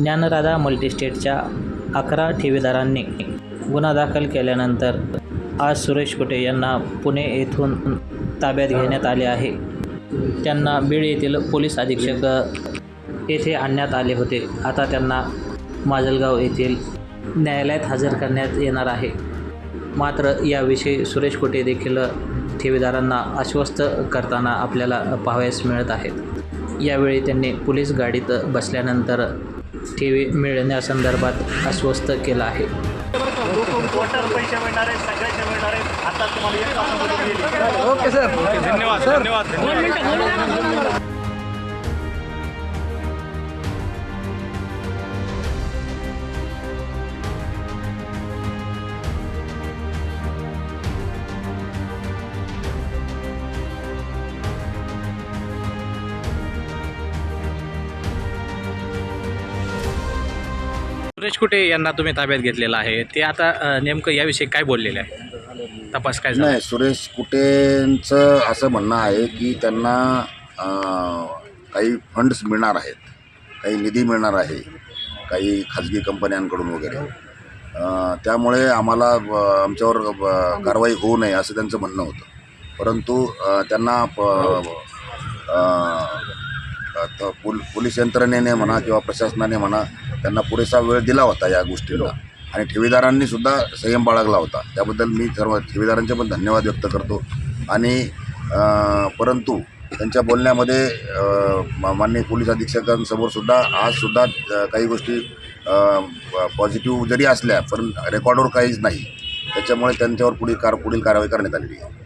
ज्ञानराधा मल्टीस्टेटच्या अकरा ठेवीदारांनी गुन्हा दाखल केल्यानंतर आज सुरेश कुटे यांना पुणे येथून ताब्यात घेण्यात आले आहे. त्यांना बीड येथील पोलीस अधीक्षक येथे आणण्यात आले होते. आता त्यांना माजलगाव येथील न्यायालयात हजर करण्यात येणार आहे. मात्र याविषयी सुरेश कुटे देखील ठेवीदारांना आश्वस्त करताना आपल्याला पाहावयास मिळत आहेत यावेळी त्यांनी पोलीस गाडीत बसल्यानंतर ठेवी मिळण्यासंदर्भात आश्वस्त केलं आहे. टोटल पैसे मिळणार आहेत सगळ्याचे मिळणार आहेत आता तुम्हाला एक तासामध्ये मिळेल. ओके सर धन्यवाद धन्यवाद. सुरेश कुटे यांना तुम्ही ताब्यात घेतलेलं आहे? ते आता नेमकं याविषयी काय बोललेले आहे? तपास काय नाही सुरेश कुटेंचं असं म्हणणं आहे की त्यांना काही फंड्स मिळणार आहेत. काही निधी मिळणार आहे काही खाजगी कंपन्यांकडून वगैरे. त्यामुळे आम्हाला आमच्यावर कारवाई होऊ नये असं त्यांचं म्हणणं होतं. परंतु त्यांना प- आता पोलीस यंत्रणेने म्हणा किंवा प्रशासनाने म्हणा त्यांना पुरेसा वेळ दिला होता या गोष्टीला आणि ठेवीदारांनी सुद्धा संयम बाळगला होता. त्याबद्दल मी सर्व ठेवीदारांचे पण धन्यवाद व्यक्त करतो. आणि परंतु त्यांच्या बोलण्यामध्ये माननीय पोलीस अधीक्षकांसमोर सुद्धा आज सुद्धा काही गोष्टी पॉझिटिव्ह जरी असल्या पण रेकॉर्डवर काहीच नाही. त्याच्यामुळे त्यांच्यावर पुढील कार पुढील कारवाई करण्यात आलेली आहे.